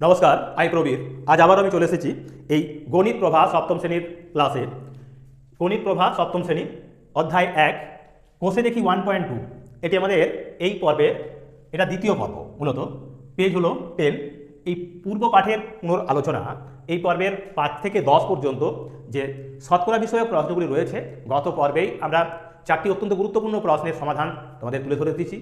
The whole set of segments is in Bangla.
নমস্কার আই প্রবীর। আজ আবার আমি চলে এসেছি এই গণিত প্রভা সপ্তম শ্রেণির ক্লাসে গণিত প্রভা সপ্তম শ্রেণি, অধ্যায় এক, কোষে দেখি ওয়ান পয়েন্ট টু এটি আমাদের এই পর্বের, এটা দ্বিতীয় পর্ব, মূলত। পেজ হলো টেন এই পূর্ব পাঠের পুনর আলোচনা এই পর্বের পাঁচ থেকে দশ পর্যন্ত যে শতকরা বিষয়ক প্রশ্নগুলি রয়েছে, গত পর্বেই আমরা চারটি অত্যন্ত গুরুত্বপূর্ণ প্রশ্নের সমাধান তোমাদের তুলে ধরে দিচ্ছি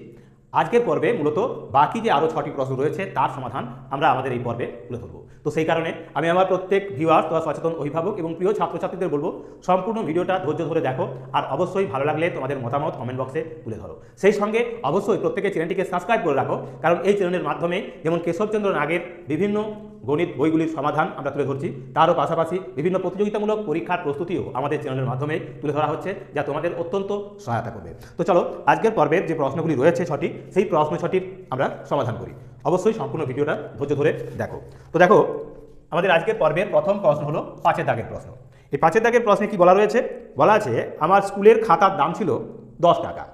আজকের পর্বে মূলত বাকি যে আরও ছটি প্রশ্ন রয়েছে, তার সমাধান আমরা আমাদের এই পর্বে তুলে ধরবো। তো সেই কারণে আমি আমার প্রত্যেক ভিউয়ার্স তথা সচেতন অভিভাবক এবং প্রিয় ছাত্রছাত্রীদের বলব, সম্পূর্ণ ভিডিওটা ধৈর্য ধরে দেখো আর অবশ্যই ভালো লাগলে তোমাদের মতামত কমেন্ট বক্সে তুলে ধরো। সেই সঙ্গে অবশ্যই প্রত্যেকে চ্যানেলটিকে সাবস্ক্রাইব করে রাখো, কারণ এই চ্যানেলের মাধ্যমে যেমন কেশবচন্দ্র নাগের বিভিন্ন গণিত বইগুলির সমাধান আমরা তুলে ধরছি, তারও পাশাপাশি বিভিন্ন প্রতিযোগিতামূলক পরীক্ষার প্রস্তুতিও আমাদের চ্যানেলের মাধ্যমে তুলে ধরা হচ্ছে, যা তোমাদের অত্যন্ত সহায়তা করবে। তো চলো, আজকের পর্বের যে প্রশ্নগুলি রয়েছে ছটি সেই প্রশ্ন ছটির আমরা সমাধান করি। অবশ্যই সম্পূর্ণ ভিডিওটা ধৈর্য ধরে দেখো। তো দেখো, আমাদের আজকের পর্বের প্রথম প্রশ্ন হলো পাঁচের দাগের প্রশ্ন। এই পাঁচের দাগের প্রশ্নে কি বলা রয়েছে? বলা আছে, আমার স্কুলের খাতার দাম ছিল দশ টাকা।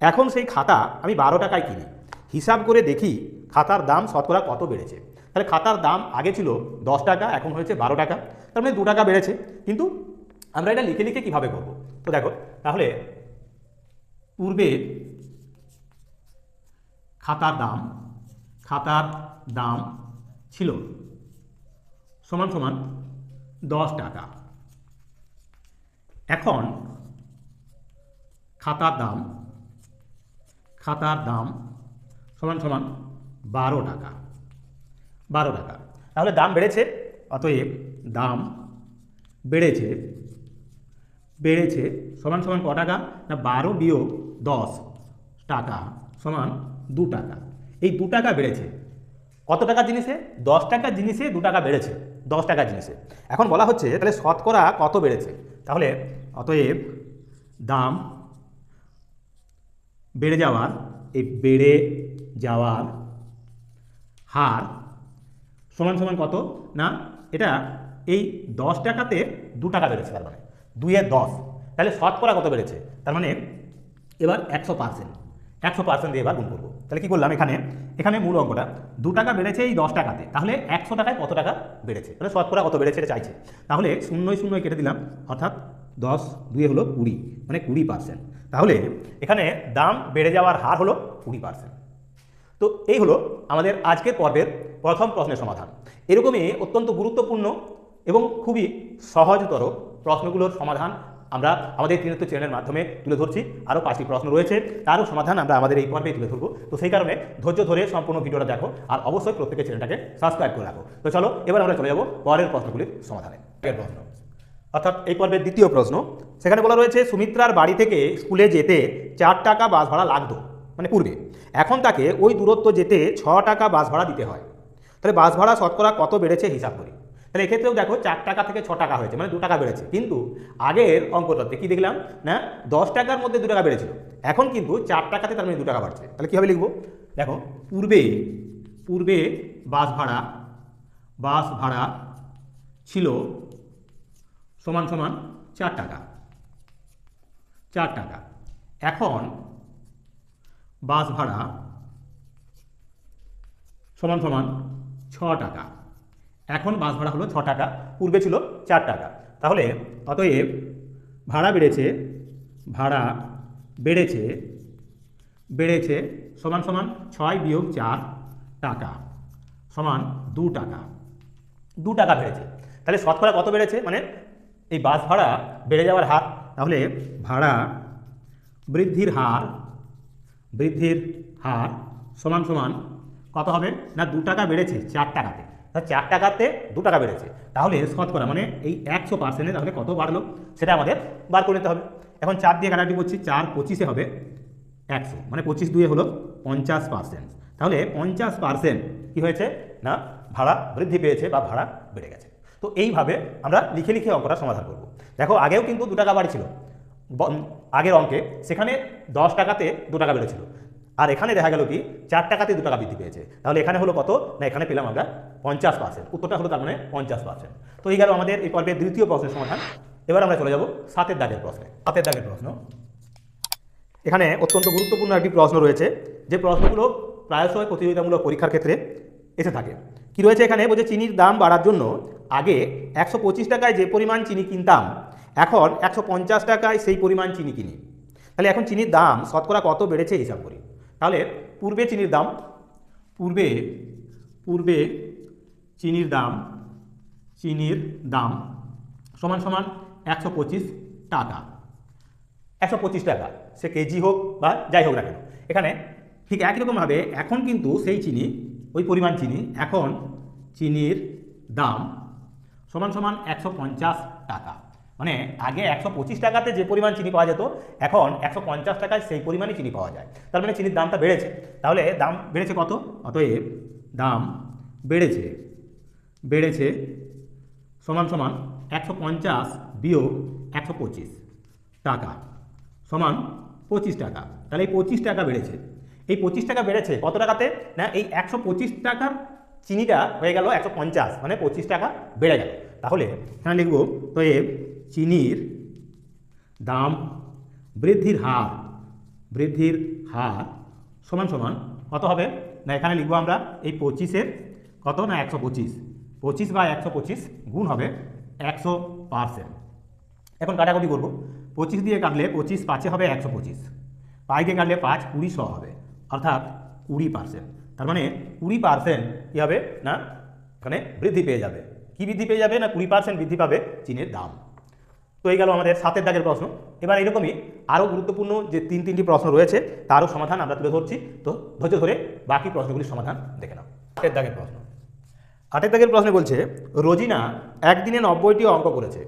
এখন সেই খাতা আমি বারো টাকায় কিনি। হিসাব করে দেখি খাতার দাম শতকরা কত বেড়েছে। তাহলে খাতার দাম আগে ছিল দশ টাকা, এখন হয়েছে বারো টাকা। তার মানে দু টাকা বেড়েছে। কিন্তু আমরা এটা লিখে লিখে কীভাবে করব? তো দেখো, তাহলে পূর্বে খাতার দাম খাতার দাম ছিল সমান সমান দশ টাকা। এখন খাতার দাম খাতার দাম সমান সমান বারো টাকা বারো টাকা। তাহলে দাম বেড়েছে, অতএব দাম বেড়েছে বেড়েছে সমান সমান ক টাকা না বারো বিয়োগ দশ টাকা সমান দু টাকা। এই দু টাকা বেড়েছে। কত টাকা জিনিসে? দশ টাকা জিনিসে দু টাকা বেড়েছে। দশ টাকা জিনিসে। এখন বলা হচ্ছে তাহলে শতকরা কত বেড়েছে? তাহলে অতএব দাম বেড়ে যাওয়ার, এই বেড়ে যাওয়ার হার সমান সমান কত? না, এটা এই দশ টাকাতে দু টাকা বেড়েছে তার মানে। দুইয়ের দশ। তাহলে শতকরা কত বেড়েছে? তার মানে এবার একশো পার্সেন্ট। একশো পার্সেন্ট দিয়ে এবার গুণ করব। তাহলে কী করলাম এখানে? এখানে মূল অঙ্কটা, দু টাকা বেড়েছে এই দশ টাকাতে, তাহলে একশো টাকায় কত টাকা বেড়েছে? তাহলে শতকরা কত বেড়েছে এটা চাইছে? তাহলে শূন্যই শূন্য কেটে দিলাম, অর্থাৎ দশ দুয়ে হলো কুড়ি মানে কুড়ি পার্সেন্ট তাহলে এখানে দাম বেড়ে যাওয়ার হার হলো কুড়ি পার্সেন্ট তো এই হলো আমাদের আজকের পর্বের প্রথম প্রশ্নের সমাধান। এরকমই অত্যন্ত গুরুত্বপূর্ণ এবং খুবই সহজতর প্রশ্নগুলোর সমাধান আমরা আমাদের তিনত্ব চ্যানেলের মাধ্যমে তুলে ধরছি। আরও পাঁচটি প্রশ্ন রয়েছে। তারও সমাধান আমরা আমাদের এই পর্বে তুলে ধরবো। তো সেই কারণে ধৈর্য ধরে সম্পূর্ণ ভিডিওটা দেখো আর অবশ্যই প্রত্যেকের চ্যানেলটাকে সাবস্ক্রাইব করে রাখো। তো চলো, এবার আমরা চলে যাব পরের প্রশ্নগুলির সমাধানে। প্রশ্ন। অর্থাৎ এই পর্বের দ্বিতীয় প্রশ্ন, সেখানে বলা রয়েছে, সুমিত্রার বাড়ি থেকে স্কুলে যেতে চার টাকা বাস ভাড়া লাগতো মানে পূর্বে। এখন তাকে ওই দূরত্ব যেতে ছ টাকা বাস ভাড়া দিতে হয়। তাহলে বাস ভাড়া শতকরা কত বেড়েছে হিসাব করি। তাহলে এক্ষেত্রেও দেখো চার টাকা থেকে ছ টাকা হয়েছে মানে দু টাকা বেড়েছে। কিন্তু আগের অঙ্কটাতে কি দেখলাম? না, দশ টাকার মধ্যে দু টাকা বেড়েছিল। এখন কিন্তু চার টাকাতে তার মানে দু টাকা বাড়ছে। তাহলে কীভাবে লিখব? দেখো, পূর্বে পূর্বে বাস ভাড়া বাস ভাড়া ছিল সমান সমান চার টাকা। চার টাকা। এখন বাস ভাড়া সমান সমান ছ টাকা। এখন বাস ভাড়া হলো ছ টাকা, পূর্বে ছিল চার টাকা। তাহলে অতএব ভাড়া বেড়েছে ভাড়া বেড়েছে বেড়েছে সমান সমান ছয় বিয়োগ চার টাকা, সমান দু টাকা দু টাকা বেড়েছে। তাহলে শতকরা কত বেড়েছে? মানে এই বাস ভাড়া বেড়ে যাওয়ার হার। তাহলে ভাড়া বৃদ্ধির হার বৃদ্ধির হার সমান সমান কত হবে? না, দু টাকা বেড়েছে চার টাকাতে। চার টাকাতে দু টাকা বেড়েছে। তাহলে শতকরা মানে এই একশো পার্সেন্টে তাহলে কত বাড়লো? সেটা আমাদের বার করে নিতে হবে। এখন চার দিয়ে কাটাকাটি করছি, চার পঁচিশে হবে একশো। মানে পঁচিশ দুয়ে হলো পঞ্চাশ পার্সেন্ট তাহলে পঞ্চাশ পার্সেন্ট কী হয়েছে? না, ভাড়া বৃদ্ধি পেয়েছে বা ভাড়া বেড়ে গেছে। তো এইভাবে আমরা লিখে লিখে অঙ্কটা সমাধান করব। দেখো, আগেও কিন্তু দু টাকা বাড়ছিল আগের অঙ্কে সেখানে দশ টাকাতে দু টাকা বেড়েছিল। আর এখানে দেখা গেল কি, চার টাকাতে দু টাকা বৃদ্ধি পেয়েছে। তাহলে এখানে হলো কত? না, এখানে পেলাম আমরা পঞ্চাশ পার্সেন্ট উত্তরটা হলো তার মানে পঞ্চাশ পার্সেন্ট তো এই গেল আমাদের এই পর্বের দ্বিতীয় প্রশ্নের সমাধান। এবার আমরা চলে যাব সাতের দাগের প্রশ্নে। সাতের দাগের প্রশ্ন। এখানে অত্যন্ত গুরুত্বপূর্ণ একটি প্রশ্ন রয়েছে। যে প্রশ্নগুলো প্রায়শই প্রতিযোগিতামূলক পরীক্ষার ক্ষেত্রে এসে থাকে। কি রয়েছে এখানে? বলছে চিনির দাম বাড়ার জন্য আগে একশো পঁচিশ টাকায় যে পরিমাণ চিনি কিনতাম, এখন একশো পঞ্চাশ টাকায় সেই পরিমাণ চিনি কিনি। তাহলে এখন চিনির দাম শতকরা কত বেড়েছে হিসাব করি। তাহলে পূর্বে চিনির দাম, পূর্বে পূর্বে চিনির দাম চিনির দাম সমান সমান একশো পঁচিশ টাকা। একশো পঁচিশ টাকা, সে কেজি হোক বা যাই হোক না কেন। এখানে ঠিক একই রকমভাবে এখন কিন্তু সেই চিনি, ওই পরিমাণ চিনি, এখন চিনির দাম সমান সমান একশো পঞ্চাশ টাকা। মানে আগে একশো পঁচিশ টাকাতে যে পরিমাণ চিনি পাওয়া যেত, এখন একশো পঞ্চাশ টাকায় সেই পরিমাণে চিনি পাওয়া যায়। তার মানে চিনির দামটা বেড়েছে। তাহলে দাম বেড়েছে কত? অতএব দাম বেড়েছে বেড়েছে সমান সমান একশো পঞ্চাশ বিয়োগ একশো পঁচিশ টাকা, সমান পঁচিশ টাকা। তাহলে এই পঁচিশ টাকা বেড়েছে। এই পঁচিশ টাকা বেড়েছে কত টাকাতে? না, এই একশো পঁচিশ টাকার চিনিটা হয়ে গেল একশো পঞ্চাশ মানে পঁচিশ টাকা বেড়ে গেল। তাহলে এখানে লিখব, তো এ চিনির দাম বৃদ্ধির হার বৃদ্ধির হার সমান সমান কত হবে? না, এখানে লিখব আমরা এই পঁচিশের কত না একশো পঁচিশ? পঁচিশ বা একশো পঁচিশ গুণ হবে একশো পার্সেন্ট। এখন কাটাকুটি করব। পঁচিশ দিয়ে কাটলে পঁচিশ পাঁচে হবে একশো পঁচিশ। পাইকে কাটলে পাঁচ কুড়ি শ হবে, অর্থাৎ কুড়ি পার্সেন্ট। তার মানে কুড়ি পার্সেন্ট কী হবে না? এখানে বৃদ্ধি পেয়ে যাবে। কি বৃদ্ধি পেয়ে যাবে না? কুড়ি পার্সেন্ট বৃদ্ধি পাবে চীনের দাম। তো এই গেল আমাদের সাতের দাগের প্রশ্ন। এবার এরকমই আরও গুরুত্বপূর্ণ যে তিন তিনটি প্রশ্ন রয়েছে, তারও সমাধান আমরা তুলে ধরছি। তো ধৈর্য ধরে বাকি প্রশ্নগুলির সমাধান দেখে নাও। আটের দাগের প্রশ্ন। আটের দাগের প্রশ্নে বলছে, রোজিনা একদিনে নব্বইটি অঙ্ক করেছে।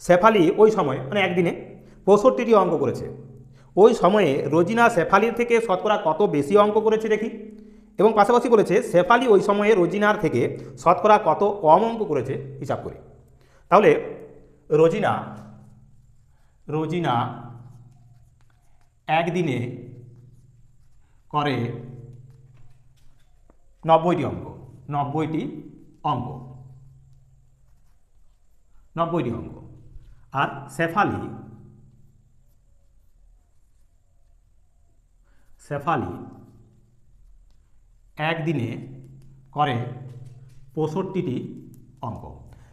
শেফালি ওই সময় মানে একদিনে পঁয়ষট্টিটি অঙ্ক করেছে। ওই সময়ে রোজিনা শেফালির থেকে শতকরা কত বেশি অঙ্ক করেছে দেখি। এবং পাশাপাশি বলেছে, শেফালি ওই সময়ে রোজিনার থেকে শতকরা কত কম অঙ্ক করেছে, হিসাব করে। তাহলে, রোজিনা রোজিনা একদিনে করে নব্বইটি অঙ্ক নব্বইটি অঙ্ক নব্বইটি অঙ্ক। আর শেফালি শেফালি একদিনে করে পঁয়ষট্টিটি অঙ্ক।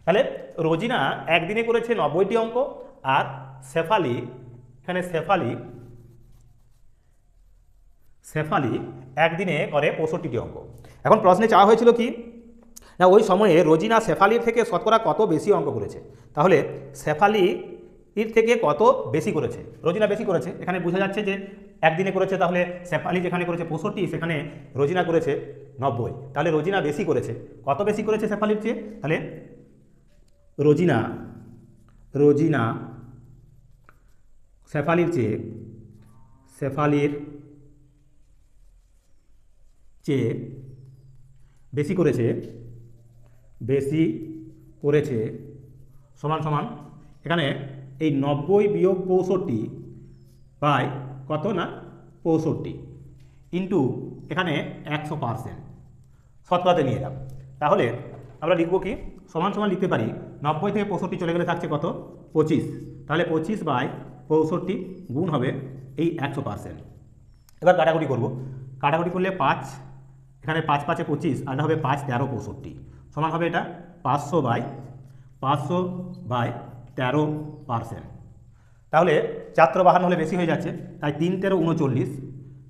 তাহলে রোজিনা একদিনে করেছে নব্বইটি অঙ্ক আর শেফালি, এখানে শেফালি শেফালি একদিনে করে পঁয়ষট্টিটি অঙ্ক। এখন প্রশ্নে চাওয়া হয়েছিল কি? না, ওই সময়ে রোজিনা শেফালির থেকে শতকরা কত বেশি অঙ্ক করেছে? তাহলে শেফালি এর থেকে কত বেশি করেছে? রোজিনা বেশি করেছে। এখানে বোঝা যাচ্ছে যে একদিনে করেছে তাহলে শেফালি যেখানে করেছে পঁয়ষট্টি, সেখানে রোজিনা করেছে নব্বই। তাহলে রোজিনা বেশি করেছে। কত বেশি করেছে শেফালির চেয়ে? তাহলে রোজিনা রোজিনা শেফালির চেয়ে শেফালির চেয়ে বেশি করেছে বেশি করেছে, সমান সমান, এখানে এই নব্বই বিয়োগ পঁয়ষট্টি বাই কত না? পঁয়ষট্টি ইন্টু এখানে একশো পার্সেন্ট। শতকরাতে নিয়ে এলাম। তাহলে আমরা লিখব কি? সমান সমান লিখতে পারি নব্বই থেকে পঁয়ষট্টি চলে গেলে থাকছে কত? পঁচিশ। তাহলে পঁচিশ বাই পঁয়ষট্টি গুণ হবে এই একশো পার্সেন্ট। এবার কাটাকুটি করব। কাটাকুটি করলে পাঁচ, এখানে পাঁচ পাঁচে পঁচিশ, আর হবে পাঁচ তেরো পঁয়ষট্টি। সমান হবে এটা পাঁচশো বাই পাঁচশো বাই তেরো পার্সেন্ট। তাহলে চাত্র বাহান্ন হলে বেশি হয়ে যাচ্ছে, তাই তিন তেরো উনচল্লিশ,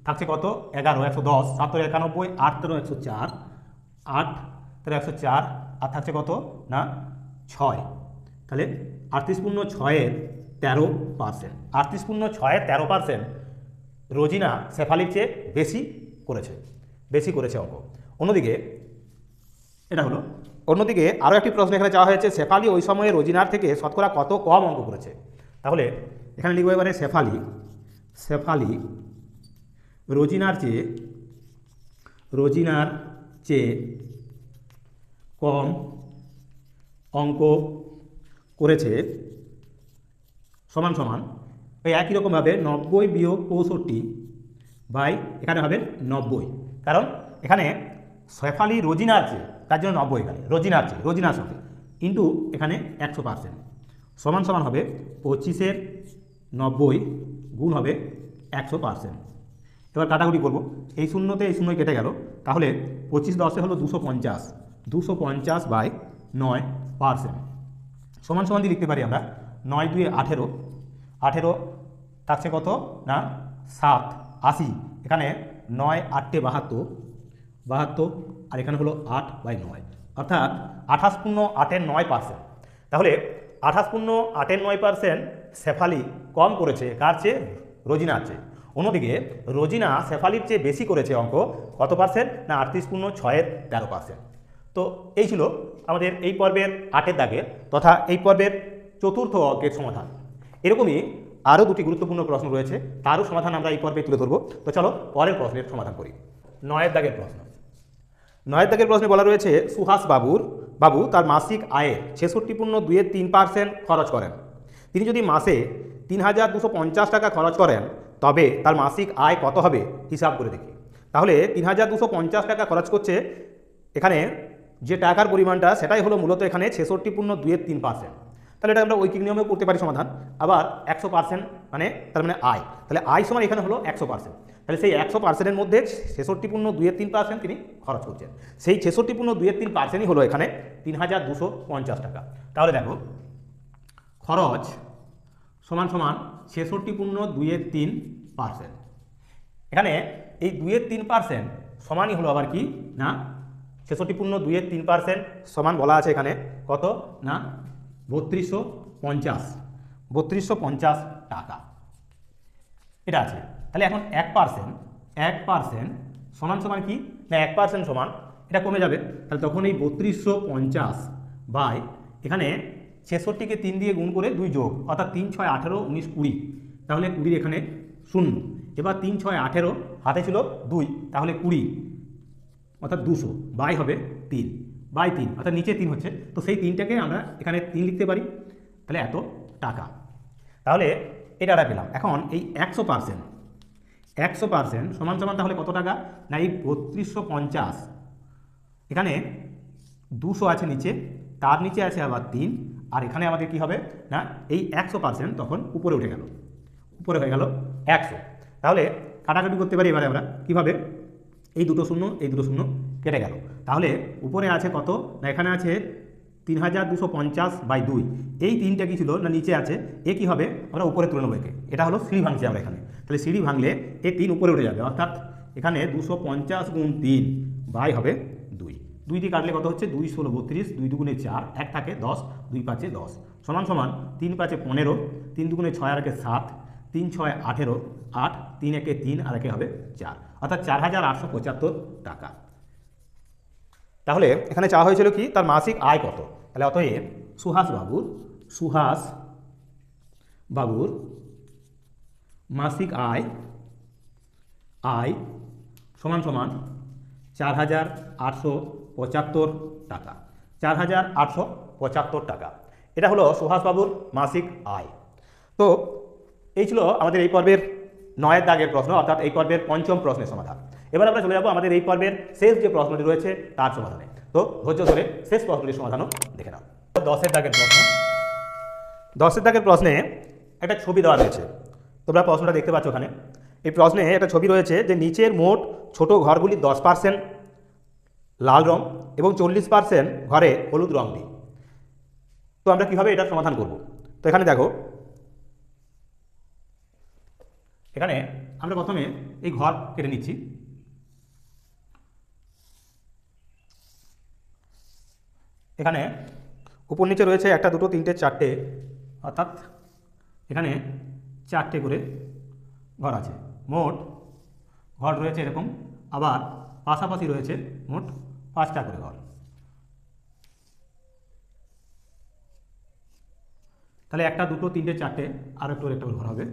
থাকছে কত? এগারো, একশো দশ, সাত তেরো একানব্বই, আট তেরো একশো চার, আট তেরো একশো চার, আর থাকছে কত? না, ছয়। তাহলে আটত্রিশ পূর্ণ ছয়ের তেরো পার্সেন্ট আটত্রিশ পূর্ণ ছয়ের তেরো পার্সেন্ট রোজিনা শেফালির চেয়ে বেশি করেছে বেশি করেছে অঙ্ক। অন্যদিকে, এটা হলো, অন্যদিকে আরও একটি প্রশ্ন এখানে চাওয়া হয়েছে, শেফালি ওই সময়ে রোজিনার থেকে শতকরা কত কম অঙ্ক করেছে? তাহলে এখানে লিখব এবারে শেফালি। শেফালি, রোজিনার চেয়ে রোজিনার চেয়ে কম অঙ্ক করেছে। সমান সমান। ওই একই রকমভাবে নব্বই বিয়োগ পঁয়ষট্টি বাই এখানে হবে নব্বই। কারণ এখানে শেফালি রোজিনার চেয়ে, তার জন্য নব্বই এখানে। রোজিনার চেয়ে, রোজিনার সঙ্গে। ইন্টু এখানে একশো পার্সেন্ট সমান সমান হবে পঁচিশের নব্বই গুণ হবে একশো পার্সেন্ট এবার কাটাকুটি করব। এই শূন্যতে এই শূন্যই কেটে গেল। তাহলে পঁচিশ দশে হলো দুশো পঞ্চাশ। দুশো পঞ্চাশ বাই নয় পার্সেন্ট সমান সমান দিয়ে লিখতে পারি আমরা নয় দুয়ে আঠেরো। আঠেরো থাকছে কত? না, সাত, আশি। এখানে নয় আটটে বাহাত্তর। বাহাত্তর, আর এখানে হলো আট বাই নয়। অর্থাৎ আঠাশ পূর্ণ আটের নয় পার্সেন্ট তাহলে আঠাশ পূর্ণ আটের নয় পার্সেন্ট শেফালি কম করেছে, কার চেয়ে? রোজিনার চেয়ে। অন্যদিকে, রোজিনা শেফালির চেয়ে বেশি করেছে অঙ্ক, কত পার্সেন্ট না আটত্রিশ পূর্ণ ছয়ের তেরো পার্সেন্ট তো এই ছিল আমাদের এই পর্বের আটের দাগের তথা এই পর্বের চতুর্থ অঙ্কের সমাধান। এরকমই আরও দুটি গুরুত্বপূর্ণ প্রশ্ন রয়েছে, তারও সমাধান আমরা এই পর্বে তুলে ধরবো। তো চলো পরের প্রশ্নের সমাধান করি। নয়ের দাগের প্রশ্ন। নয়ের দাগের প্রশ্নে বলা রয়েছে, সুহাস বাবুর বাবু তার মাসিক আয়ে ছেষট্টি পূর্ণ দুয়ের তিন পার্সেন্ট খরচ করেন। তিনি যদি মাসে তিন হাজার দুশো পঞ্চাশ টাকা খরচ করেন, তবে তার মাসিক আয় কত হবে হিসাব করে দেখি। তাহলে তিন হাজার দুশো পঞ্চাশ টাকা খরচ করছে, এখানে যে টাকার পরিমাণটা, সেটাই হলো মূলত এখানে ছেষট্টি পূর্ণ দুয়ের তিন পার্সেন্ট। তাহলে এটা আমরা ঐকিক নিয়মেও করতে পারি সমাধান। আবার একশো পার্সেন্ট মানে তার মানে আয়। তাহলে আয় সমান এখানে হলো একশো পার্সেন্ট। তাহলে সেই একশো পার্সেন্টের মধ্যে ছেষট্টি পূর্ণ দুয়ের তিন পার্সেন্ট তিনি খরচ করছেন। সেই ছেষট্টি পূর্ণ দুয়ের তিন পার্সেন্টই হলো এখানে তিন হাজার দুশো পঞ্চাশ টাকা। তাহলে দেখো, খরচ সমান সমান ছেষট্টি পূর্ণ দুইয়ের তিন পার্সেন্ট এখানে এই দুইয়ের তিন পার্সেন্ট সমানই হলো আবার কি? না ছেষট্টি পূর্ণ দুইয়ের তিন পার্সেন্ট সমান বলা আছে এখানে কত? না, বত্রিশশো পঞ্চাশ। বত্রিশশো পঞ্চাশ টাকা। এটা আছে। তাহলে এখন এক পার্সেন্ট এক পার্সেন্ট সমান সমান কি? না, এক পার্সেন্ট সমান, এটা কমে যাবে। তাহলে তখন এই বত্রিশশো পঞ্চাশ বাই এখানে ছেষট্টিকে তিন দিয়ে গুণ করে দুই যোগ, অর্থাৎ তিন ছয় আঠেরো উনিশ কুড়ি। তাহলে কুড়ির এখানে শূন্য। এবার তিন ছয় আঠেরো হাতে ছিল দুই, তাহলে কুড়ি, অর্থাৎ দুশো, বাই হবে তিন, বাই তিন, অর্থাৎ নিচে তিন হচ্ছে। তো সেই তিনটাকে আমরা এখানে তিন লিখতে পারি। তাহলে এত টাকা। তাহলে এটা পেলাম। এখন এই একশো পার্সেন্ট একশো পার্সেন্ট সমান সমান তাহলে কত টাকা? না, এই বত্রিশশো পঞ্চাশ। এখানে দুশো আছে নিচে, তার নিচে আছে আবার তিন, আর এখানে আমাদের কি হবে? না, এই একশো পার্সেন্ট তখন উপরে উঠে গেল। উপরে হয়ে গেল একশো। তাহলে কাটাকাটি করতে পারি এবারে আমরা। কীভাবে? এই দুটো শূন্য, এই দুটো শূন্য কেটে গেল। তাহলে উপরে আছে কত? না, এখানে আছে তিন হাজার দুশো পঞ্চাশ বাই দুই। এই তিনটা কি ছিল? না, নিচে আছে। এ কি হবে? আমরা উপরে তুলে নেব একে। এটা হলো সিঁড়ি ভাঙছি আমরা এখানে। তাহলে সিঁড়ি ভাঙলে এই তিন উপরে উঠে যাবে। অর্থাৎ এখানে দুশো পঞ্চাশ গুণ তিন বাই হবে দুই। দুই দিয়ে কাটলে কত হচ্ছে? দুই ষোলো বত্রিশ। দুই দুগুণে চার, এক থাকে দশ, দুই পাঁচে দশ। সমান সমান তিন পাঁচে পনেরো, তিন দুগুণে ছয় আর একে সাত, তিন ছয় আঠেরো, আট, তিন একে তিন আর একে হবে চার। অর্থাৎ চার হাজার আটশো পঁচাত্তর টাকা। তাহলে এখানে চাওয়া হয়েছিল কি? তার মাসিক আয় কত? তাহলে অতএব সুহাস বাবুর সুহাস বাবুর মাসিক আয় আয় সমান সমান চার হাজার আটশো পঁচাত্তর টাকা। চার হাজার আটশো পঁচাত্তর টাকা। এটা হলো সুহাসবাবুর মাসিক আয়। তো এই ছিল আমাদের এই পর্বের নয়ের দাগের প্রশ্ন, অর্থাৎ এই পর্বের পঞ্চম প্রশ্নের সমাধান। এবার আমরা চলে যাব আমাদের এই পর্বের শেষ যে প্রশ্নটি রয়েছে, তার সমাধানে। তো ধৈর্য ধরে শেষ প্রশ্নটির সমাধানও দেখে নাও। দশের দাগের প্রশ্ন। দশের দাগের প্রশ্নে একটা ছবি দেওয়া রয়েছে। তোমরা প্রশ্নটা দেখতে পাচ্ছ ওখানে। এই প্রশ্নে একটা ছবি রয়েছে যে নিচের মোট ছোট ঘরগুলি দশ পার্সেন্ট, লাল রং এবং চল্লিশ পার্সেন্ট ঘরে হলুদ রং দিই তো আমরা কীভাবে এটার সমাধান করব? তো এখানে দেখো, এখানে আমরা প্রথমে এই ঘর কেটে নিচ্ছি। এখানে উপর নিচে রয়েছে একটা, দুটো, তিনটে, চারটে, অর্থাৎ এখানে চারটে করে ঘর আছে। মোট ঘর রয়েছে এরকম, আবার পাশাপাশি রয়েছে মোট পাঁচটা করে ঘর। তাহলে একটা, দুটো, তিনটে, চারটে, আর একটু একটা ঘর হবে।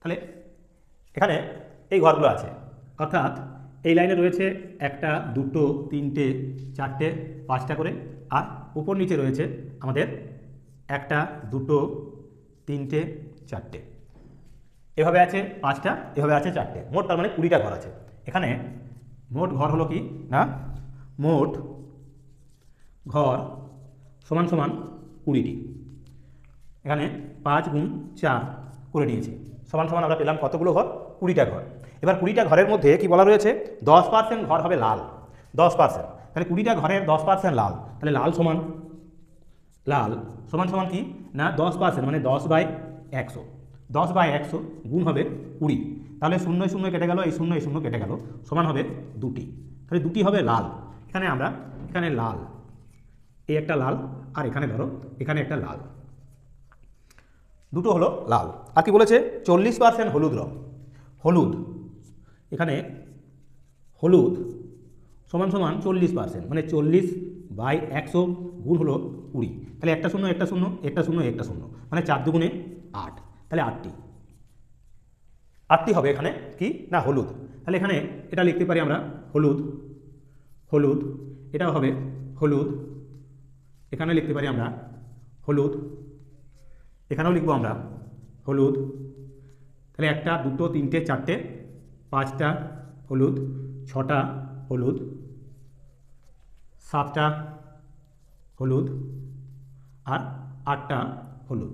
তাহলে এখানে এই ঘরগুলো আছে। অর্থাৎ এই লাইনে রয়েছে একটা, দুটো, তিনটে, চারটে, পাঁচটা করে। আর উপর নিচে রয়েছে আমাদের একটা, দুটো, তিনটে, চারটে। এভাবে আছে পাঁচটা, এভাবে আছে চারটে। মোট তার মানে কুড়িটা ঘর আছে। এখানে মোট ঘর হলো কি? না, মোট ঘর সমান সমান কুড়িটি। এখানে পাঁচ গুণ চার করে নিয়েছি। সমান সমান আমরা পেলাম কতগুলো ঘর? কুড়িটা ঘর। এবার কুড়িটা ঘরের মধ্যে কি বলা রয়েছে? দশ পার্সেন্ট ঘর হবে লাল। দশ পার্সেন্ট তাহলে কুড়িটা ঘরের দশ পার্সেন্ট লাল। তাহলে লাল সমান? লাল সমান সমান কি? না, দশ পার্সেন্ট মানে দশ বাই একশো। দশ বাই একশো গুণ হবে কুড়ি। তাহলে শূন্য শূন্য কেটে গেল, এই শূন্য এই শূন্য কেটে গেল। সমান হবে দুটি। তাহলে দুটি হবে লাল। এখানে আমরা, এখানে লাল। এই একটা লাল, আর এখানে ধরো, এখানে একটা লাল। দুটো হলো লাল। আর কি বলেছে? চল্লিশ পার্সেন্ট হলুদ রং। হলুদ। এখানে হলুদ সমান সমান চল্লিশ পার্সেন্ট মানে চল্লিশ বাই একশো গুণ হলো কুড়ি। তাহলে একটা শূন্য একটা শূন্য একটা শূন্য একটা শূন্য মানে চার দুগুণে আট। তাহলে আটটি। আটটি হবে এখানে কি? না, হলুদ। তাহলে এখানে এটা লিখতে পারি আমরা হলুদ হলুদ, এটাও হবে হলুদ, এখানে লিখতে পারি আমরা হলুদ, এখানেও লিখব আমরা হলুদ। তাহলে একটা, দুটো, তিনটে, চারটে পাঁচটা হলুদ, ছটা হলুদ, সাতটা হলুদ আর আটটা হলুদ।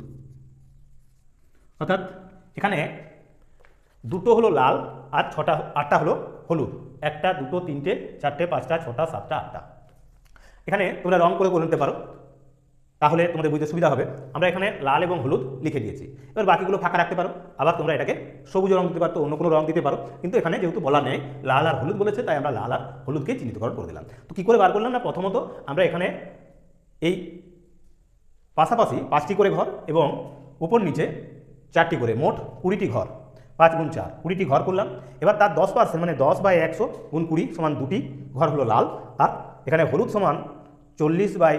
অর্থাৎ এখানে দুটো হলো লাল আর ছটা, আটটা হলো হলুদ। একটা, দুটো, তিনটে, চারটে, পাঁচটা, ছটা, সাতটা, আটটা। এখানে তোমরা রং করে করে নিতে পারো। তাহলে তোমাদের বুঝতে সুবিধা হবে। আমরা এখানে লাল এবং হলুদ লিখে দিয়েছি। এবার বাকিগুলো ফাঁকা রাখতে পারো। আবার তোমরা এটাকে সবুজ রং দিতে পারো অন্য কোনো রং দিতে পারো। কিন্তু এখানে যেহেতু বলা নেই, লাল আর হলুদ বলেছে, তাই আমরা লাল আর হলুদকে চিহ্নিতকরণ করে দিলাম। তো কী করে বার করলাম না? প্রথমত আমরা এখানে এই পাশাপাশি পাঁচটি করে ঘর এবং উপর নিচে চারটি করে, মোট কুড়িটি ঘর, পাঁচ গুণ চার, কুড়িটি ঘর করলাম। এবার তার দশ পার্সেন্ট মানে দশ বাই একশো গুণ কুড়ি সমান দুটি ঘর হলো লাল। আর এখানে হলুদ সমান চল্লিশ বাই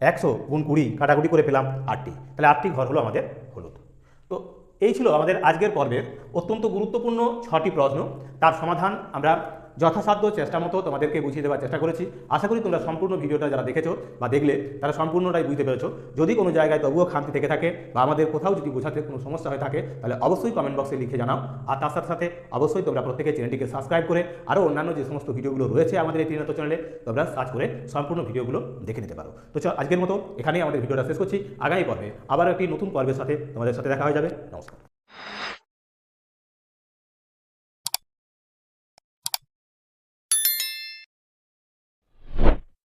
একশো গুণ কুড়ি কাটাকুটি করে পেলাম আটটি। তাহলে আটটি ঘর হলো আমাদের হলুদ। তো এই ছিল আমাদের আজকের পর্বের অত্যন্ত গুরুত্বপূর্ণ ছটি প্রশ্ন। তার সমাধান আমরা যথাসাধ্য চেষ্টা মতো তোমাদেরকে বুঝিয়ে দেওয়ার চেষ্টা করেছি। আশা করি তোমরা সম্পূর্ণ ভিডিওটা যারা দেখেছ বা দেখলে, তারা সম্পূর্ণটাই বুঝতে পেরেছ। যদি কোনো জায়গায় তবুও খামতি থেকে থাকে বা আমাদের কোথাও যদি বোঝাতে কোনো সমস্যা হয়ে থাকে, তাহলে অবশ্যই কমেন্ট বক্সে লিখে জানাও। আর তার সাথে সাথে অবশ্যই তোমরা প্রত্যেকে চ্যানেলটিকে সাবস্ক্রাইব করে আরও অন্যান্য যে সমস্ত ভিডিওগুলো রয়েছে আমাদের এই টিনত চ্যানেলে তোমরা সার্চ করে সম্পূর্ণ ভিডিওগুলো দেখে নিতে পারো। তো আজকের মতো এখানেই আমাদের ভিডিওটা শেষ করছি। আগামী পর্বে আবার একটি নতুন পর্বের সাথে তোমাদের সাথে দেখা হয়ে যাবে। নমস্কার।